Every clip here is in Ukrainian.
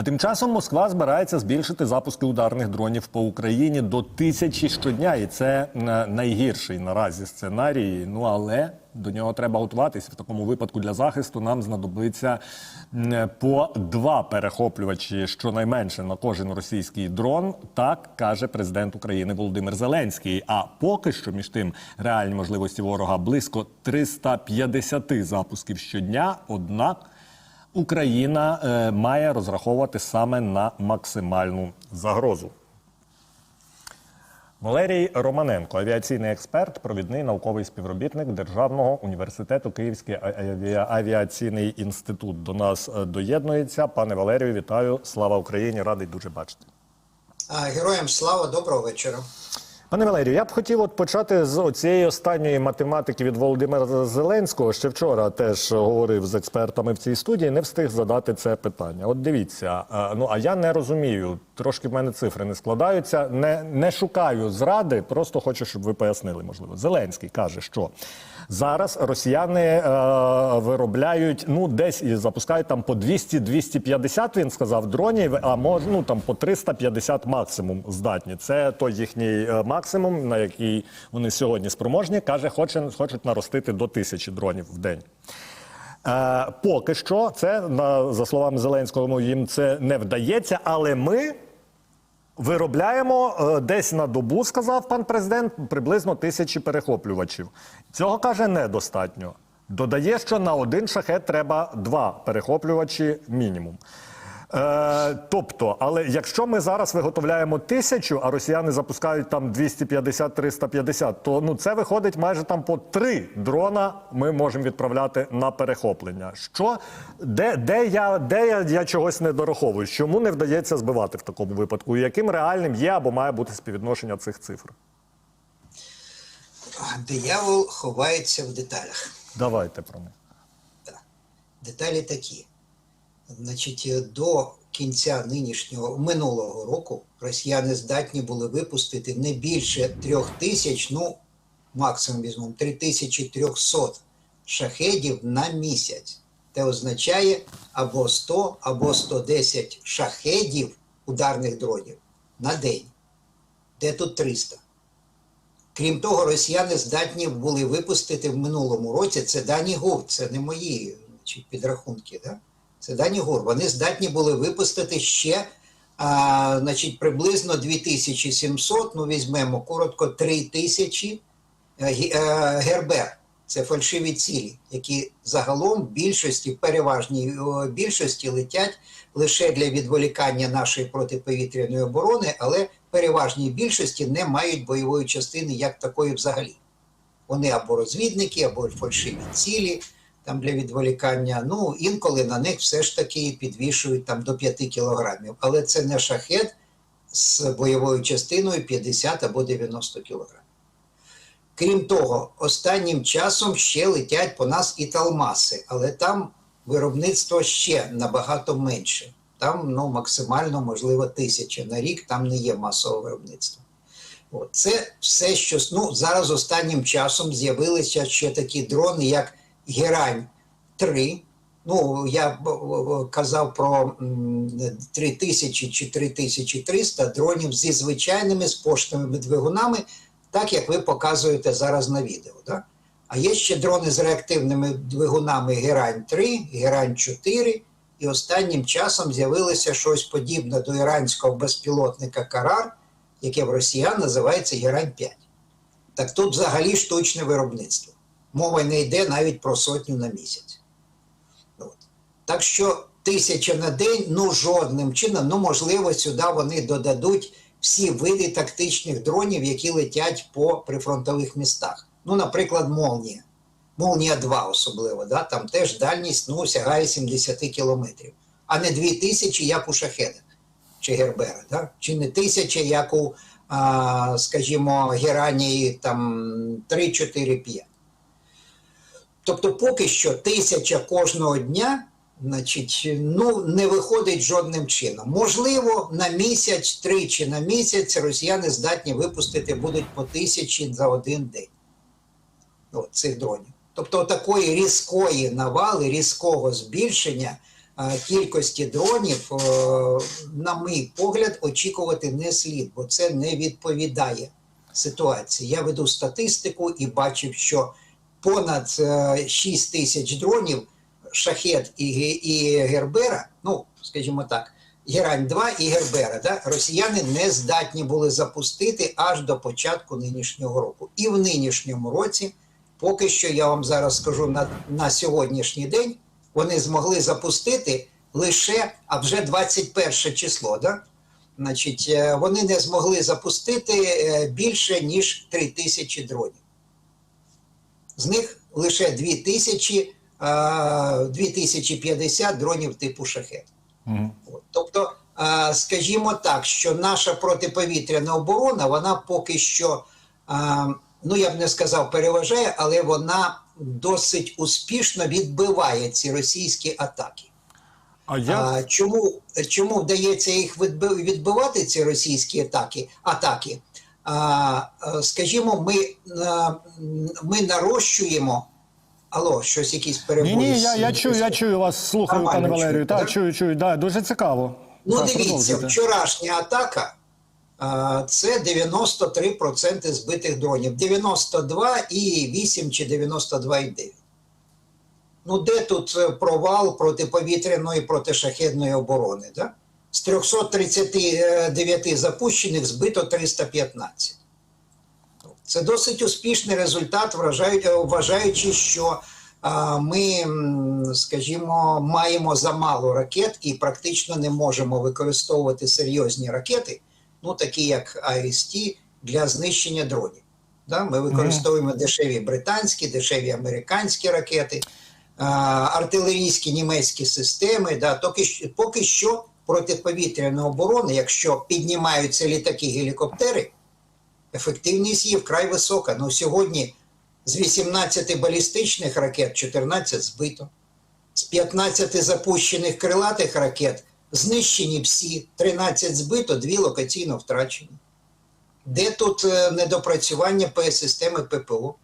А тим часом Москва збирається збільшити запуски ударних дронів по Україні до тисячі щодня, і це найгірший наразі сценарій. Ну але до нього треба готуватись. В такому випадку для захисту нам знадобиться по два перехоплювачі щонайменше на кожен російський дрон. Так каже президент України Володимир Зеленський. А поки що між тим реальні можливості ворога близько 350 запусків щодня. Однак Україна е, має розраховувати саме на максимальну загрозу. Валерій Романенко, авіаційний експерт, провідний науковий співробітник Державного університету Київський авіа- авіаційний інститут. До нас е, доєднується. Пане Валерію, вітаю! Слава Україні! Радий дуже бачити. Героям слава, доброго вечора. Пане Валерію, я б хотів от почати з цієї останньої математики від Володимира Зеленського. Ще вчора теж говорив з експертами в цій студії, не встиг задати це питання. От дивіться, ну а я не розумію, трошки в мене цифри не складаються. Не, не шукаю зради, просто хочу, щоб ви пояснили. Можливо, Зеленський каже, що зараз росіяни е, виробляють ну десь і запускають там по 200-250, Він сказав дронів, а може ну там по 350 максимум здатні. Це той їхній е, максимум, на який вони сьогодні спроможні. Каже, хоче, хочуть наростити до тисячі дронів в день. Е, поки що, це за словами Зеленського, їм це не вдається, але ми. Виробляємо е, десь на добу, сказав пан президент, приблизно тисячі перехоплювачів. Цього каже недостатньо. Додає, що на один шахет треба два перехоплювачі мінімум. Е, тобто, але якщо ми зараз виготовляємо тисячу, а росіяни запускають там 250-350, то ну це виходить майже там по три дрона. Ми можемо відправляти на перехоплення. Що де, де я де я, я чогось не дораховую? Чому не вдається збивати в такому випадку? І яким реальним є або має бути співвідношення цих цифр? Диявол ховається в деталях. Давайте про них. Так. Деталі такі. Значить, е, до кінця нинішнього минулого року росіяни здатні були випустити не більше трьох тисяч, ну максимум візьмемо 3300 шахедів на місяць. Це означає або 100, або 110 шахедів ударних дронів на день. Де тут 300? Крім того, росіяни здатні були випустити в минулому році. Це дані ГУР, це не мої значить, підрахунки. Да? Це дані ГУР. Вони здатні були випустити ще а, значить, приблизно 2700, ну візьмемо коротко 3000 е, е, гербер. Це фальшиві цілі, які загалом в більшості, переважній більшості летять лише для відволікання нашої протиповітряної оборони, але переважній більшості не мають бойової частини як такої взагалі. Вони або розвідники, або фальшиві цілі там для відволікання. Ну, інколи на них все ж таки підвішують там до 5 кілограмів. Але це не шахет з бойовою частиною 50 або 90 кілограмів. Крім того, останнім часом ще летять по нас і талмаси, але там виробництво ще набагато менше. Там ну, максимально, можливо, тисяча на рік, там не є масового виробництва. Це все, що ну, зараз останнім часом з'явилися ще такі дрони, як Герань 3. Ну, я казав про 3000 чи 3300 дронів зі звичайними з поштовими двигунами, так як ви показуєте зараз на відео. Да? А є ще дрони з реактивними двигунами Герань 3, Герань 4, і останнім часом з'явилося щось подібне до іранського безпілотника Карар, яке в росіян називається Герань 5. Так тут взагалі штучне виробництво. Мова не йде навіть про сотню на місяць. От. Так що тисяча на день, ну жодним чином, ну можливо, сюди вони додадуть всі види тактичних дронів, які летять по прифронтових містах. Ну, наприклад, Молнія. Молнія 2 особливо, да? там теж дальність ну, сягає 70 кілометрів, а не 2000, як у шахедах чи Гербера, да? чи не тисяча, як у, а, скажімо, Геранії там 3, 4, 5. Тобто, поки що тисяча кожного дня, значить, ну не виходить жодним чином. Можливо, на місяць, тричі на місяць росіяни здатні випустити будуть по тисячі за один день От, цих дронів. Тобто, такої різкої навали, різкого збільшення е, кількості дронів, е, на мій погляд, очікувати не слід, бо це не відповідає ситуації. Я веду статистику і бачив, що понад е, 6 тисяч дронів шахет і, і Гербера, ну скажімо так, Герань 2 і Гербера, да, росіяни не здатні були запустити аж до початку нинішнього року. І в нинішньому році, поки що я вам зараз скажу на, на сьогоднішній день, вони змогли запустити лише а вже 21 число. Да? Значить, е, вони не змогли запустити е, більше ніж 3 тисячі дронів. З них лише 2000, е, 2050 дронів типу шахет. Мгм. Тобто, скажімо так, що наша протиповітряна оборона, вона поки що, ну я б не сказав, переважає, але вона досить успішно відбиває ці російські атаки. А я чому, чому вдається їх відбивати, ці російські атаки? атаки? Е, скажімо, ми, е, ми нарощуємо. Алло, щось якісь ні, перебої. ні, з- я, я чую, я чую вас, слухаю, пане Валерію. чую, Так, чую, чую. Да, дуже цікаво. Ну, Так, дивіться, вчорашня атака це 93% збитих дронів. 92 і 8 чи 92,9. Ну, де тут е, провал протиповітряної протишахедної оборони? Да? З 339 запущених збито 315. Це досить успішний результат, вважаючи, що ми, скажімо, маємо замало ракет і практично не можемо використовувати серйозні ракети, ну такі як АСТ, для знищення дронів. Да? Ми використовуємо дешеві британські, дешеві американські ракети, артилерійські німецькі системи. Да? Поки, що- протиповітряна оборона, якщо піднімаються літаки гелікоптери, ефективність її вкрай висока. Ну сьогодні з 18 балістичних ракет 14 збито, з 15 запущених крилатих ракет знищені всі, 13 збито, 2 локаційно втрачені. Де тут е, недопрацювання системи ППО?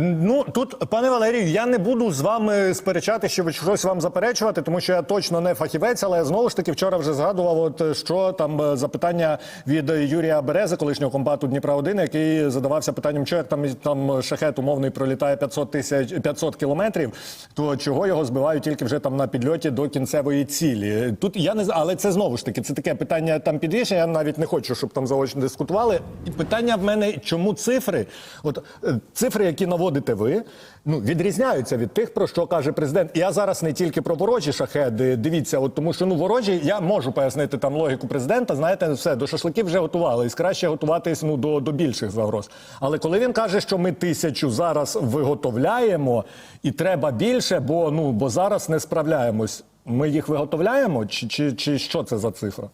Ну тут, пане Валерію, я не буду з вами сперечати, щоб щось вам заперечувати, тому що я точно не фахівець, але знову ж таки вчора вже згадував, от що там е, запитання від Юрія Берези, колишнього комбату Дніпра 1 який задавався питанням, що там там шахет умовний пролітає 500 тисяч 500 кілометрів, то чого його збивають тільки вже там на підльоті до кінцевої цілі. Тут я не але це знову ж таки це таке питання там підвищення. Я навіть не хочу, щоб там заочно дискутували. І питання в мене, чому цифри? От е, цифри, які наводите ви, ну відрізняються від тих, про що каже президент. І Я зараз не тільки про ворожі шахеди. Дивіться, от тому що ну ворожі, я можу пояснити там логіку президента. Знаєте, все до шашликів вже готувались. Краще готуватись ну до, до більших загроз. Але коли він каже, що ми тисячу зараз виготовляємо, і треба більше, бо ну бо зараз не справляємось. Ми їх виготовляємо, чи, чи, чи що це за цифра?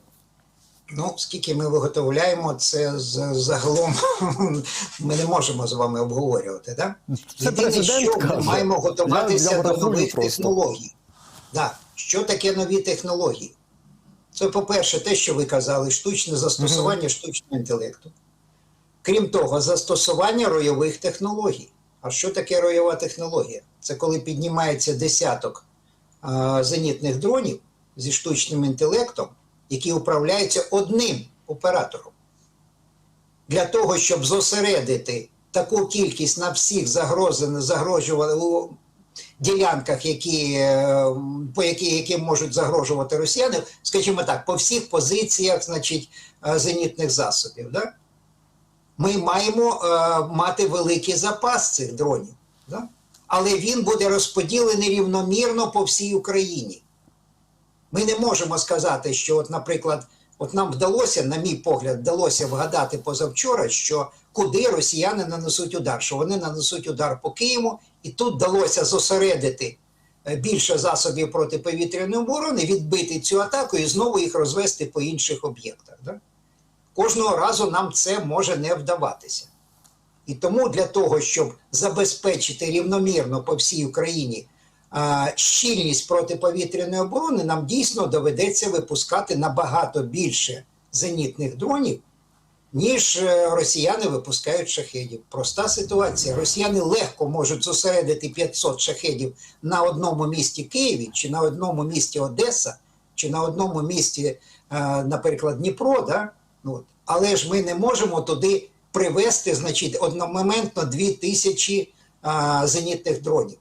Ну, скільки ми виготовляємо, це загалом ми не можемо з вами обговорювати. Да? Це Єдине, що ми каже. маємо готуватися Я- я до нових просто. технологій. Да. Що таке нові технології? Це, по-перше, те, що ви казали, штучне застосування штучного інтелекту. Крім того, застосування ройових технологій. А що таке ройова технологія? Це коли піднімається десяток а, зенітних дронів зі штучним інтелектом, які управляються одним оператором. Для того, щоб зосередити таку кількість на всіх загрожували ділянках, які, е, по які, які можуть загрожувати росіяни, скажімо так, по всіх позиціях, значить, е, зенітних засобів. Да? Ми маємо е, мати великий запас цих дронів. Да? Але він буде розподілений рівномірно по всій Україні. Ми не можемо сказати, що, от, наприклад, от нам вдалося, на мій погляд, вдалося вгадати позавчора, що куди росіяни нанесуть удар, що вони нанесуть удар по Києву, і тут вдалося зосередити е, більше засобів протиповітряної оборони, відбити цю атаку і знову їх розвести по інших об'єктах. Да? Кожного разу нам це може не вдаватися. І тому для того, щоб забезпечити рівномірно по всій Україні щільність протиповітряної оборони, нам дійсно доведеться випускати набагато більше зенітних дронів, ніж е, росіяни випускають шахедів. Проста ситуація. Росіяни легко можуть зосередити 500 шахедів на одному місті Києві, чи на одному місті Одеса, чи на одному місті, е, наприклад, Дніпро. Да? Ну, але ж ми не можемо туди привезти, значить, одномоментно 2000 а, зенітних дронів.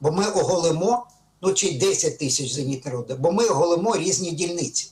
Бо ми оголимо, ну чи 10 тисяч зенітних дронів, бо ми оголимо різні дільниці.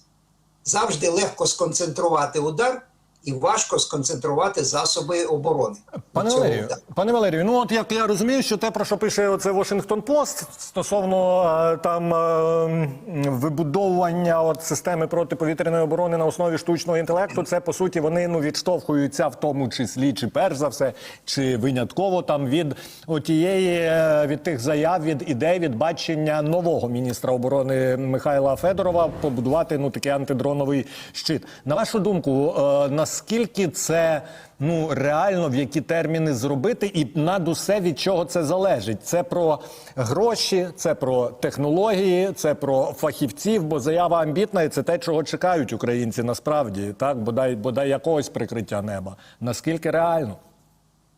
Завжди легко сконцентрувати удар і важко сконцентрувати засоби оборони. Пане Цього Валерію, удару. пане Валерію, ну от як я розумію, що те, про що пише оце Washington Post стосовно е, там е, вибудовування от системи протиповітряної оборони на основі штучного інтелекту, це по суті вони ну відштовхуються в тому числі, чи перш за все, чи винятково там від отієї е, від тих заяв, від ідей, від бачення нового міністра оборони Михайла Федорова побудувати ну такий антидроновий щит. На вашу думку, е, наскільки це ну реально в які терміни зробити, і над усе від чого це залежить? Це про гроші, це про технології, це про фахівців, бо заява амбітна, і це те, чого чекають українці насправді, так бодай бодай якогось прикриття неба. Наскільки реально?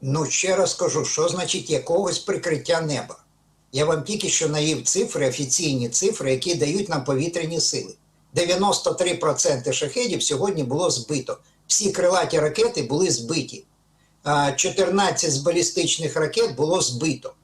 Ну, ще раз кажу, що значить якогось прикриття неба. Я вам тільки що навів цифри, офіційні цифри, які дають нам повітряні сили. 93% шахедів сьогодні було збито. Всі крилаті ракети були збиті. А 14 з балістичних ракет було збито.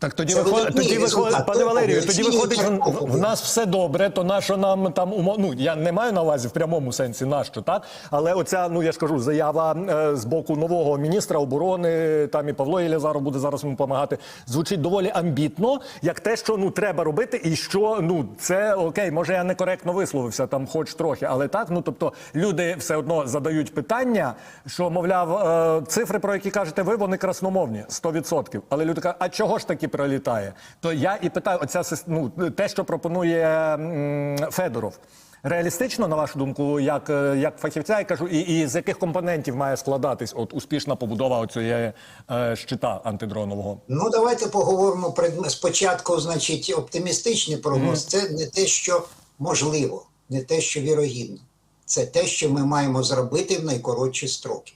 Так тоді Це виходить, тоді виходить, пане Валерію, тоді виходить в, нас все добре. То на що нам там ну я не маю на увазі в прямому сенсі на що, так? Але оця, ну я ж кажу, заява е, з боку нового міністра оборони, там і Павло Єлязаров буде зараз йому допомагати. Звучить доволі амбітно, як те, що ну треба робити, і що ну це окей, може я некоректно висловився там, хоч трохи, але так. Ну тобто люди все одно задають питання, що мовляв, е, цифри, про які кажете ви, вони красномовні 100%. Але люди кажуть, а чого ж таки прилітає? То я і питаю, оця ну, те, що пропонує м, Федоров. Реалістично, на вашу думку, як, е, як фахівця, я кажу, і, і з яких компонентів має складатись от успішна побудова оцієї е, щита антидронового? Ну, давайте поговоримо пред- спочатку, значить, оптимістичний прогноз. Це не те, що можливо, не те, що вірогідно. Це те, що ми маємо зробити в найкоротші строки.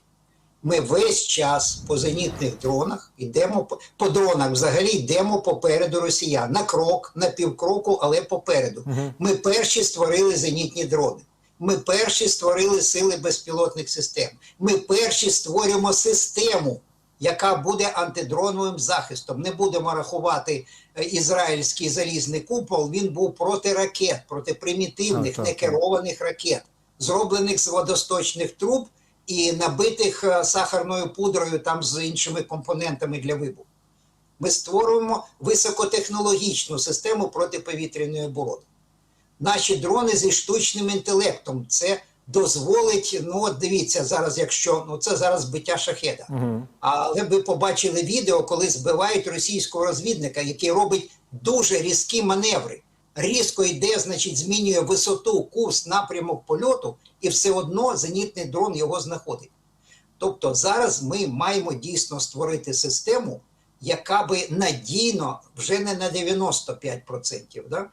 Ми весь час по зенітних дронах йдемо по, по дронах, взагалі йдемо попереду росіян на крок, на півкроку, але попереду. Ми перші створили зенітні дрони. Ми перші створили сили безпілотних систем. Ми перші створюємо систему, яка буде антидроновим захистом. Не будемо рахувати е, ізраїльський залізний купол. Він був проти ракет, проти примітивних, некерованих ракет, зроблених з водосточних труб і набитих е, сахарною пудрою там з іншими компонентами для вибуху. Ми створюємо високотехнологічну систему протиповітряної оборони. Наші дрони зі штучним інтелектом це дозволить. Ну, от дивіться, зараз, якщо ну це зараз збиття шахеда. Але ви побачили відео, коли збивають російського розвідника, який робить дуже різкі маневри. Різко йде, значить, змінює висоту, курс, напрямок польоту, і все одно зенітний дрон його знаходить. Тобто зараз ми маємо дійсно створити систему, яка би надійно вже не на 95%, да?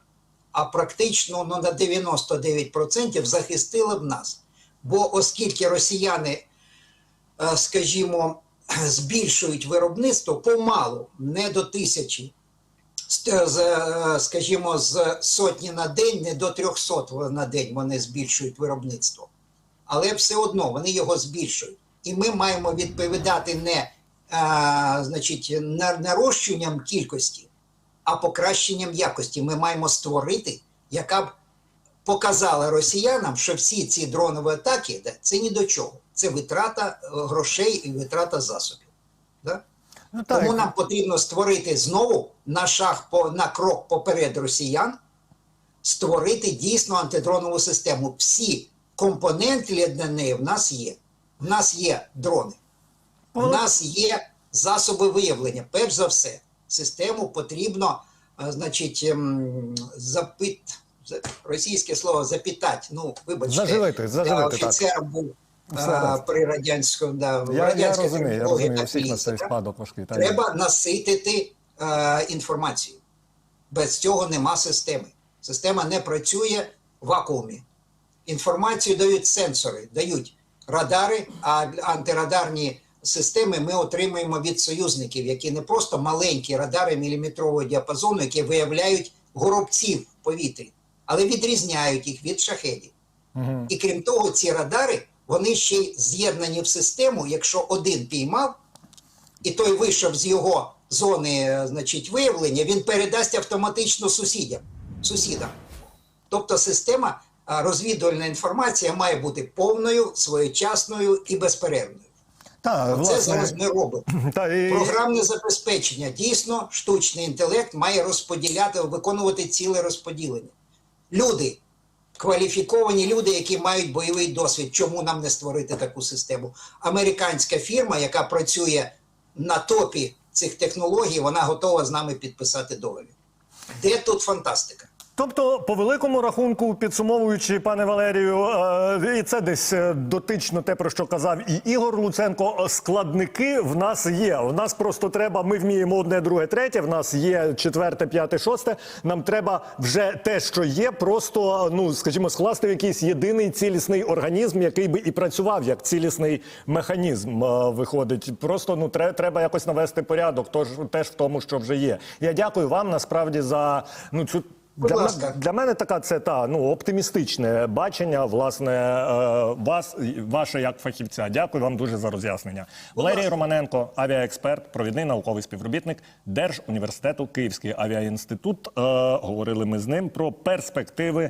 а практично ну, на 99% захистила б нас. Бо оскільки росіяни, е, скажімо, збільшують виробництво помалу, не до тисячі, скажімо, з сотні на день, не до 300 на день вони збільшують виробництво. Але все одно вони його збільшують. І ми маємо відповідати не а, значить, нарощенням кількості, а покращенням якості. Ми маємо створити, яка б показала росіянам, що всі ці дронові атаки це ні до чого. Це витрата е, грошей і витрата засобів. Да? Ну, Тому нам потрібно створити знову на шаг по на крок поперед росіян, створити дійсно антидронову систему. Всі компоненти для неї в нас є. В нас є дрони, в нас є засоби виявлення. Перш за все, систему потрібно, е, значить, ем, запит. Російське слово запітати. Ну, вибачте, Заживити, заживити, я так. був а, при радянському да, Я, я радянській розумію, я розумію, всіх на цей спадок важкий. Треба наситити е, інформацію. Без цього нема системи. Система не працює в вакуумі. Інформацію дають сенсори, дають радари, а антирадарні системи ми отримуємо від союзників, які не просто маленькі радари міліметрового діапазону, які виявляють горобців в повітрі, але відрізняють їх від шахедів. І крім того, ці радари вони ще й з'єднані в систему. Якщо один піймав, і той вийшов з його зони, е, значить, виявлення, він передасть автоматично сусідям, сусідам. Тобто система розвідувальна інформація має бути повною, своєчасною і безперервною. Та, Це зараз ми робимо. та, і... Програмне забезпечення. Дійсно, штучний інтелект має розподіляти, виконувати ціле розподілення. Люди, кваліфіковані люди, які мають бойовий досвід. Чому нам не створити таку систему? Американська фірма, яка працює на топі цих технологій, вона готова з нами підписати договір. Де тут фантастика? Тобто, по великому рахунку, підсумовуючи, пане Валерію, е, і це десь е, дотично те, про що казав і Ігор Луценко. Складники в нас є. В нас просто треба. Ми вміємо одне, друге, третє. В нас є четверте, п'яте, шосте. Нам треба вже те, що є, просто ну скажімо, скласти в якийсь єдиний цілісний організм, який би і працював як цілісний механізм. е, Виходить, просто ну треба якось навести порядок. Тож теж в тому, що вже є. Я дякую вам насправді за ну цю. Будь Для, ласка. для мене така це та ну оптимістичне бачення, власне, е, вас ваше як фахівця. Дякую вам дуже за роз'яснення. Валерій. Романенко, авіаексперт, провідний науковий співробітник Держуніверситету Київський авіаінститут. Е, говорили ми з ним про перспективи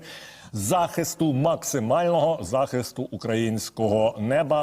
захисту максимального захисту українського неба.